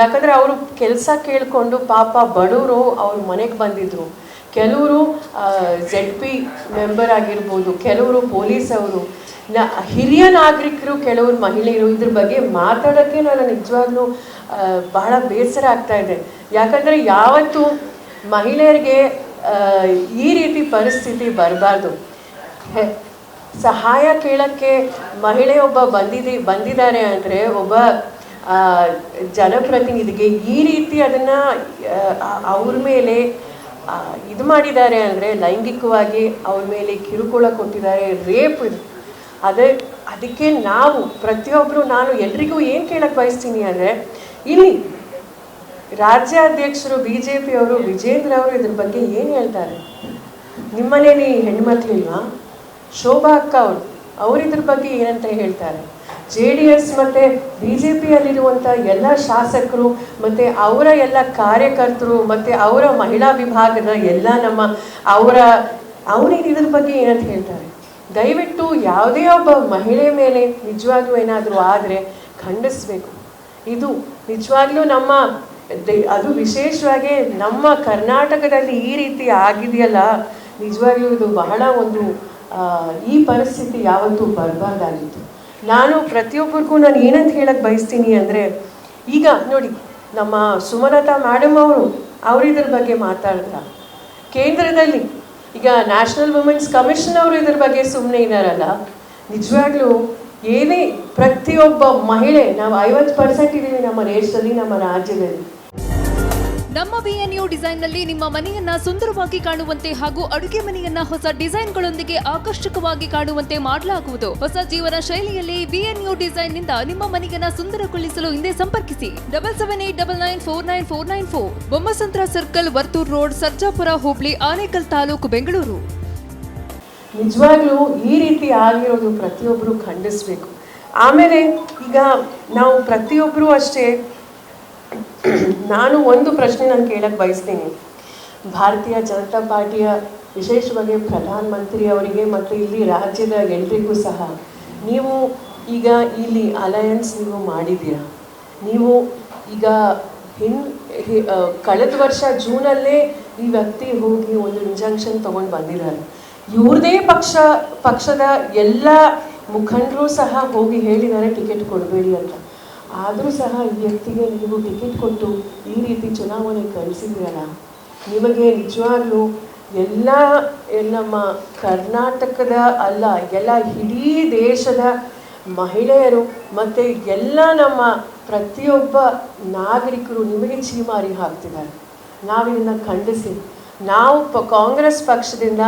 ಯಾಕಂದರೆ ಅವರು ಕೆಲಸ ಕೇಳಿಕೊಂಡು ಪಾಪ ಬಡವರು ಅವ್ರ ಮನೆಗೆ ಬಂದಿದ್ದರು ಕೆಲವರು ಜೆಡ್ ಪಿ ಮೆಂಬರ್ ಆಗಿರ್ಬೋದು, ಕೆಲವರು ಪೊಲೀಸ್ ಅವರು. ನ, ಹಿರಿಯ ನಾಗರಿಕರು, ಕೆಲವರು ಮಹಿಳೆಯರು ಇದ್ರ ಬಗ್ಗೆ ಮಾತಾಡೋಕ್ಕೆ ನಾನು ನಿಜವಾಗ್ಲೂ ಬಹಳ ಬೇಸರ ಆಗ್ತಾ ಇದೆ. ಯಾಕಂದರೆ ಯಾವತ್ತು ಮಹಿಳೆಯರಿಗೆ ಈ ರೀತಿ ಪರಿಸ್ಥಿತಿ ಬರಬಾರ್ದು. ಸಹಾಯ ಕೇಳೋಕ್ಕೆ ಮಹಿಳೆಯೊಬ್ಬ ಬಂದಿದ್ದೀ ಬಂದಿದ್ದಾರೆ ಅಂದರೆ ಒಬ್ಬ ಜನಪ್ರತಿನಿಧಿಗೆ ಈ ರೀತಿ ಅದನ್ನು ಅವ್ರ ಮೇಲೆ ಇದು ಮಾಡಿದ್ದಾರೆ ಅಂದರೆ ಲೈಂಗಿಕವಾಗಿ ಅವ್ರ ಮೇಲೆ ಕಿರುಕುಳ ಕೊಟ್ಟಿದ್ದಾರೆ, ರೇಪ್ ಇದು. ಅದೇ, ಅದಕ್ಕೆ ನಾವು ಪ್ರತಿಯೊಬ್ಬರು ನಾನು ಎಲ್ರಿಗೂ ಏನು ಕೇಳಕ್ಕೆ ಬಯಸ್ತೀನಿ ಅಂದರೆ, ಇಲ್ಲಿ ರಾಜ್ಯಾಧ್ಯಕ್ಷರು ಬಿ ಜೆ ಪಿಯವರು ವಿಜೇಂದ್ರ ಅವರು ಇದ್ರ ಬಗ್ಗೆ ಏನು ಹೇಳ್ತಾರೆ? ನಿಮ್ಮನೇಲಿ ಹೆಣ್ಮಕ್ಳಿಲ್ವಾ ಶೋಭಾ ಅಕ್ಕ ಅವರು, ಅವ್ರು ಇದ್ರ ಬಗ್ಗೆ ಏನಂತ ಹೇಳ್ತಾರೆ? ಜೆ ಡಿ ಎಸ್ ಮತ್ತು ಬಿ ಜೆ ಪಿಯಲ್ಲಿರುವಂಥ ಎಲ್ಲ ಶಾಸಕರು ಮತ್ತು ಅವರ ಎಲ್ಲ ಕಾರ್ಯಕರ್ತರು ಮತ್ತು ಅವರ ಮಹಿಳಾ ವಿಭಾಗದ ಎಲ್ಲ ನಮ್ಮ ಅವರ, ಅವನಿಗೆ ಇದ್ರ ಬಗ್ಗೆ ಏನಂತ ಹೇಳ್ತಾರೆ? ದಯವಿಟ್ಟು ಯಾವುದೇ ಒಬ್ಬ ಮಹಿಳೆ ಮೇಲೆ ನಿಜವಾಗ್ಲೂ ಏನಾದರೂ ಆದರೆ ಖಂಡಿಸ್ಬೇಕು. ಇದು ನಿಜವಾಗ್ಲೂ ನಮ್ಮ ಅದು ವಿಶೇಷವಾಗಿ ನಮ್ಮ ಕರ್ನಾಟಕದಲ್ಲಿ ಈ ರೀತಿ ಆಗಿದೆಯಲ್ಲ, ನಿಜವಾಗ್ಲೂ ಇದು ಬಹಳ ಒಂದು ಈ ಪರಿಸ್ಥಿತಿ ಯಾವತ್ತೂ ಬರಬಾರ್ದಾಗಿತ್ತು. ನಾನು ಪ್ರತಿಯೊಬ್ಬರಿಗೂ ನಾನು ಏನಂತ ಹೇಳಕ್ ಬಯಸ್ತೀನಿ ಅಂದರೆ, ಈಗ ನೋಡಿ, ನಮ್ಮ ಸುಮಲತಾ ಮೇಡಮ್ ಅವರು ಅವ್ರು ಇದ್ರ ಬಗ್ಗೆ ಮಾತಾಡಿದ್ರ ಕೇಂದ್ರದಲ್ಲಿ ಈಗ ನ್ಯಾಷನಲ್ ವುಮೆನ್ಸ್ ಕಮಿಷನ್ ಅವರು ಇದ್ರ ಬಗ್ಗೆ ಸುಮ್ಮನೆ ಇದ್ದಾರಲ್ಲ ನಿಜವಾಗ್ಲೂ ಏನೇ ಪ್ರತಿಯೊಬ್ಬ ಮಹಿಳೆ, ನಾವು ಐವತ್ತು ಪರ್ಸೆಂಟ್ ಇದ್ದೀವಿ ನಮ್ಮ ದೇಶದಲ್ಲಿ, ನಮ್ಮ ರಾಜ್ಯದಲ್ಲಿ. ನಮ್ಮ ಬಿಎನ್ಯು ಡಿಸೈನ್ನಲ್ಲಿ ನಿಮ್ಮ ಮನೆಯನ್ನ ಸುಂದರವಾಗಿ ಕಾಣುವಂತೆ ಹಾಗೂ ಅಡುಗೆ ಮನೆಯನ್ನ ಹೊಸ ಡಿಸೈನ್ಗಳೊಂದಿಗೆ ಆಕರ್ಷಕವಾಗಿ ಕಾಣುವಂತೆ ಮಾಡಲಾಗುವುದು. ಹೊಸ ಜೀವನ ಶೈಲಿಯಲ್ಲಿ ಬಿಎನ್ಯು ಡಿಸೈನ್ನಿಂದ ನಿಮ್ಮ ಮನೆಯನ್ನ ಸುಂದರಗೊಳಿಸಲು ಹಿಂದೆ ಸಂಪರ್ಕಿಸಿ. Double seven eight double nine four nine four nine four. Bommasandra circle, Varthur road, Sarjapura, Hubli, Anekal taluk, Bengaluru. ನಿಜವಾಗ್ಲೂ ಈ ರೀತಿ ಆಗಿರೋದು ಪ್ರತಿಯೊಬ್ಬರು ಖಂಡಿಸಬೇಕು. ಆಮೇಲೆ ಈಗ ನಾವು ಪ್ರತಿಯೊಬ್ಬರು ಅಷ್ಟೇ ನಾನು ಒಂದು ಪ್ರಶ್ನೆ ನಾನು ಕೇಳಕ್ಕೆ ಬಯಸ್ತೀನಿ. ಭಾರತೀಯ ಜನತಾ ಪಾರ್ಟಿಯ ವಿಶೇಷವಾಗಿ ಪ್ರಧಾನಮಂತ್ರಿ ಅವರಿಗೆ ಮತ್ತು ಇಲ್ಲಿ ರಾಜ್ಯದ ಎಲ್ರಿಗೂ ಸಹ, ನೀವು ಈಗ ಇಲ್ಲಿ ಅಲಯನ್ಸ್ ನೀವು ಮಾಡಿದ್ದೀರಾ? ನೀವು ಈಗ ಹಿನ್ ಕಳೆದ ವರ್ಷ ಜೂನಲ್ಲೇ ಈ ವ್ಯಕ್ತಿ ಹೋಗಿ ಒಂದು ಇಂಜಂಕ್ಷನ್ ತೊಗೊಂಡು ಬಂದಿದ್ದಾರೆ. ಇವ್ರದೇ ಪಕ್ಷ, ಪಕ್ಷದ ಎಲ್ಲ ಮುಖಂಡರು ಸಹ ಹೋಗಿ ಹೇಳಿದ್ದಾರೆ, ಟಿಕೆಟ್ ಕೊಡಬೇಡಿ ಅಂತ. ಆದರೂ ಸಹ ಈ ವ್ಯಕ್ತಿಗೆ ನೀವು ಟಿಕೆಟ್ ಕೊಟ್ಟು ಈ ರೀತಿ ಚುನಾವಣೆ ಕಳಿಸಿದ್ರಲ್ಲ, ನಿಮಗೆ ನಿಜವಾಗ್ಲೂ ಎಲ್ಲ ನಮ್ಮ ಕರ್ನಾಟಕದ ಅಲ್ಲ, ಎಲ್ಲ ಇಡೀ ದೇಶದ ಮಹಿಳೆಯರು ಮತ್ತು ಎಲ್ಲ ನಮ್ಮ ಪ್ರತಿಯೊಬ್ಬ ನಾಗರಿಕರು ನಿಮಗೆ ಚೀಮಾರಿ ಹಾಕ್ತಿದ್ದಾರೆ. ನಾವಿದನ್ನು ಖಂಡಿಸಿ, ನಾವು ಪ, ಕಾಂಗ್ರೆಸ್ ಪಕ್ಷದಿಂದ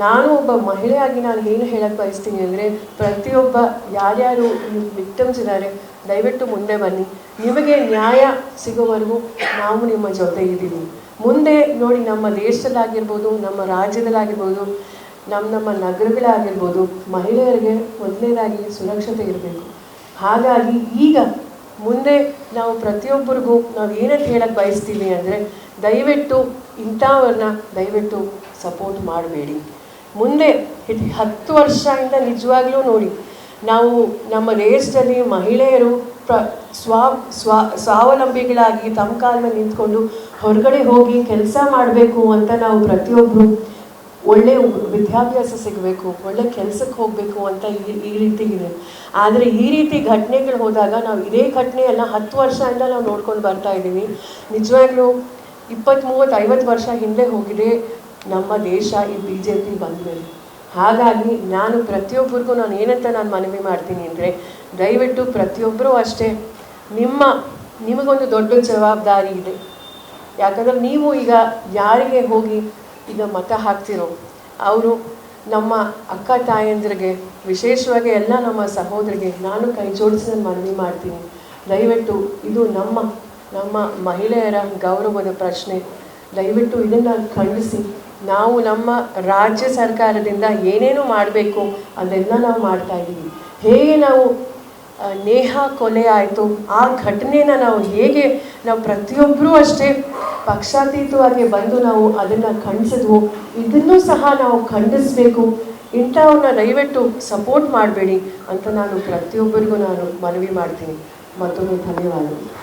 ನಾನು ಒಬ್ಬ ಮಹಿಳೆಯಾಗಿ ನಾನು ಏನು ಹೇಳಕ್ಕೆ ಬಯಸ್ತೀನಿ ಅಂದರೆ ಪ್ರತಿಯೊಬ್ಬ ಯಾರ್ಯಾರು ವಿಕ್ಟಮ್ಸ್ ಇದ್ದಾರೆ, ದಯವಿಟ್ಟು ಮುಂದೆ ಬನ್ನಿ. ನಿಮಗೆ ನ್ಯಾಯ ಸಿಗೋವರೆಗೂ ನಾವು ನಿಮ್ಮ ಜೊತೆ ಇದ್ದೀವಿ. ಮುಂದೆ ನೋಡಿ ನಮ್ಮ ದೇಶದಲ್ಲಾಗಿರ್ಬೋದು, ನಮ್ಮ ರಾಜ್ಯದಲ್ಲಾಗಿರ್ಬೋದು, ನಮ್ಮ ನಮ್ಮ ನಗರಗಳಾಗಿರ್ಬೋದು ಮಹಿಳೆಯರಿಗೆ ಮೊದಲನೇದಾಗಿ ಸುರಕ್ಷತೆ ಇರಬೇಕು. ಹಾಗಾಗಿ ಈಗ ಮುಂದೆ ನಾವು ಪ್ರತಿಯೊಬ್ಬರಿಗೂ ನಾವು ಏನಂತ ಹೇಳಕ್ಕೆ ಬಯಸ್ತೀವಿ ಅಂದರೆ ದಯವಿಟ್ಟು ಇಂಥವ್ರನ್ನ ದಯವಿಟ್ಟು ಸಪೋರ್ಟ್ ಮಾಡಬೇಡಿ. ಮುಂದೆ ಹತ್ತು ವರ್ಷದಿಂದ ನಿಜವಾಗ್ಲೂ ನೋಡಿ, ನಾವು ನಮ್ಮ ದೇಶದಲ್ಲಿ ಮಹಿಳೆಯರು ಪ್ರ, ಸ್ವಾ, ಸ್ವ, ಸ್ವಾವಲಂಬಿಗಳಾಗಿ ತಮ್ಮ ಕಾಲದಲ್ಲಿ ನಿಂತ್ಕೊಂಡು ಹೊರಗಡೆ ಹೋಗಿ ಕೆಲಸ ಮಾಡಬೇಕು ಅಂತ ನಾವು ಪ್ರತಿಯೊಬ್ಬರು ಒಳ್ಳೆ ವಿದ್ಯಾಭ್ಯಾಸ ಸಿಗಬೇಕು, ಒಳ್ಳೆ ಕೆಲಸಕ್ಕೆ ಹೋಗಬೇಕು ಅಂತ ಈ ರೀತಿ ಇದೆ ಆದರೆ ಈ ರೀತಿ ಘಟನೆಗಳು ಹೋದಾಗ ನಾವು ಇದೇ ಘಟನೆಯನ್ನು ಹತ್ತು ವರ್ಷದಿಂದ ನಾವು ನೋಡ್ಕೊಂಡು ಬರ್ತಾ ಇದ್ದೀವಿ. ನಿಜವಾಗ್ಲೂ ಇಪ್ಪತ್ತು ಮೂವತ್ತು ಐವತ್ತು ವರ್ಷ ಹಿಂದೆ ಹೋಗಿದೆ. ನಮ್ಮ ದೇಶ ಈ ಬಿ ಜೆ ಪಿ ಬಂದಮೇಲೆ. ಹಾಗಾಗಿ ನಾನು ಪ್ರತಿಯೊಬ್ಬರಿಗೂ ನಾನು ಏನಂತ ನಾನು ಮನವಿ ಮಾಡ್ತೀನಿ ಅಂದರೆ, ದಯವಿಟ್ಟು ಪ್ರತಿಯೊಬ್ಬರೂ ಅಷ್ಟೇ ನಿಮ್ಮ, ನಿಮಗೊಂದು ದೊಡ್ಡ ಜವಾಬ್ದಾರಿ ಇದೆ. ಯಾಕಂದ್ರೆ ನೀವು ಈಗ ಯಾರಿಗೆ ಹೋಗಿ ಈಗ ಮತ ಹಾಕ್ತಿರೋ, ಅವರು ನಮ್ಮ ಅಕ್ಕ ತಾಯಂದ್ರಿಗೆ, ವಿಶೇಷವಾಗಿ ಎಲ್ಲ ನಮ್ಮ ಸಹೋದರಿಗೆ ನಾನು ಕೈ ಜೋಡಿಸಿ ಮನವಿ ಮಾಡ್ತೀನಿ. ದಯವಿಟ್ಟು ಇದು ನಮ್ಮ ನಮ್ಮ ಮಹಿಳೆಯರ ಗೌರವದ ಪ್ರಶ್ನೆ. ದಯವಿಟ್ಟು ಇದನ್ನು ಖಂಡಿಸಿ. ನಾವು ನಮ್ಮ ರಾಜ್ಯ ಸರ್ಕಾರದಿಂದ ಏನೇನು ಮಾಡಬೇಕು ಅದೆಲ್ಲ ನಾವು ಮಾಡ್ತಾ ಇದ್ದೀವಿ. ಹೇಗೆ ನಾವು ನೇಹ ಕೊಲೆ ಆಯಿತು, ಆ ಘಟನೆನ ನಾವು ಹೇಗೆ ನಾವು ಪ್ರತಿಯೊಬ್ಬರೂ ಅಷ್ಟೇ ಪಕ್ಷಾತೀತವಾಗಿ ಬಂದು ನಾವು ಅದನ್ನು ಖಂಡಿಸಿದ್ವು. ಇದನ್ನು ಸಹ ನಾವು ಖಂಡಿಸಬೇಕು. ಇಂಥವನ್ನ ದಯವಿಟ್ಟು ಸಪೋರ್ಟ್ ಮಾಡಬೇಡಿ ಅಂತ ನಾನು ಪ್ರತಿಯೊಬ್ಬರಿಗೂ ನಾನು ಮನವಿ ಮಾಡ್ತೀನಿ. ಮತ್ತೊಮ್ಮೆ ಧನ್ಯವಾದಗಳು.